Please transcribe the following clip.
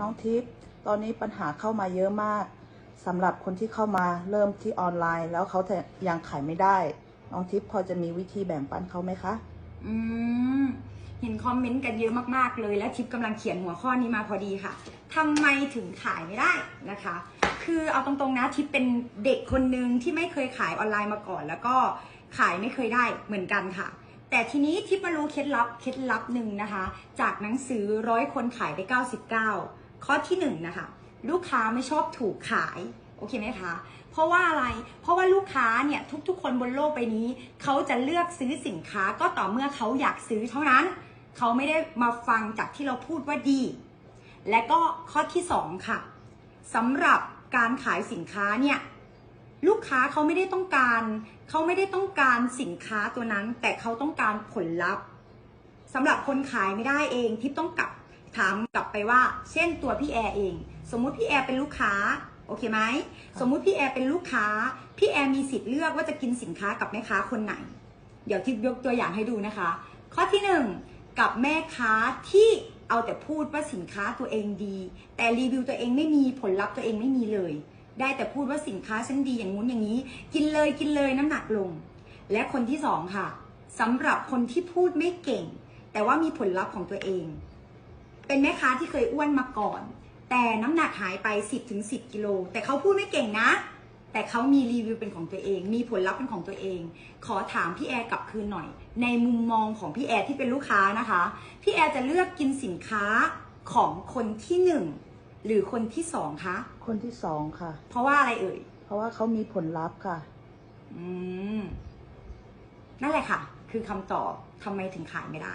น้องทิพย์ตอนนี้ปัญหาเข้ามาเยอะมากสำหรับคนที่เข้ามาเริ่มที่ออนไลน์ แล้วเขาแต่ยังขายไม่ได้ น้องทิพย์พอจะมีวิธีแบ่งปันเขาไหมคะ อืมเห็นคอมเมนต์กันเยอะมากๆเลย และทิปกำลังเขียนหัวข้อนี้มาพอดีค่ะทำไมถึงขายไม่ได้นะคะ คือเอาตรงๆนะทิปเป็นเด็กคนหนึ่งที่ไม่เคยขายออนไลน์มาก่อน แล้วก็ขายไม่เคยได้เหมือนกันค่ะแต่ทีนี้ทิปมารู้เคล็ดลับเคล็ดลับหนึ่งนะคะ จากหนังสือร้อยคนขายได้ 99 ข้อที่หนึ่งนะคะลูกค้าไม่ชอบถูกขายโอเคไหมคะเพราะว่าอะไรเพราะว่าลูกค้าเนี่ยทุกๆ คนบนโลกใบนี้ เขาจะเลือกซื้อสินค้าก็ต่อเมื่อเขาอยากซื้อเท่านั้น เขาไม่ได้มาฟังจากที่เราพูดว่าดี และก็ข้อที่สองค่ะสำหรับการขายสินค้าเนี่ยลูกค้าเขาไม่ได้ต้องการ เขาไม่ได้ต้องการสินค้าตัวนั้น แต่เขาต้องการผลลัพธ์สำหรับคนขายไม่ได้เองที่ต้องกลับถาม ไปว่า เช่นตัวพี่แอร์เอง สมมุติพี่แอร์เป็นลูกค้าโอเคไหมสมมุติพี่แอร์เป็นลูกค้า พี่แอร์มีสิทธิ์เลือกว่าจะกินสินค้ากับแม่ค้าคนไหน เดี๋ยวทิพยกตัวอย่างให้ดูนะคะ ข้อที่หนึ่งกับแม่ค้าที่เอาแต่พูดว่าสินค้าตัวเองดี แต่รีวิวตัวเองไม่มีผลลัพธ์ตัวเองไม่มีเลย ได้แต่พูดว่าสินค้าฉันดีอย่างงู้นอย่างนี้ กินเลยกินเลยน้ำหนักลง และคนที่สองค่ะสำหรับคนที่พูดไม่เก่ง แต่ว่ามีผลลัพธ์ของตัวเอง เป็นแม่ค้าที่เคยอ้วนมาก่อน แต่น้ำหนักหายไป 10ถึง10กิโล แต่เขาพูดไม่เก่งนะ แต่เขามีรีวิวเป็นของตัวเอง มีผลลัพธ์เป็นของตัวเอง ขอถามพี่แอร์กลับคืนหน่อย ในมุมมองของพี่แอร์ที่เป็นลูกค้านะคะ พี่แอร์จะเลือกกินสินค้าของคนที่หนึ่งหรือคนที่สองคะ คนที่สองค่ะ เพราะว่าอะไรเอ่ย เพราะว่าเขามีผลลัพธ์ค่ะ อืม นั่นแหละค่ะ คือคำตอบทำไมถึงขายไม่ได้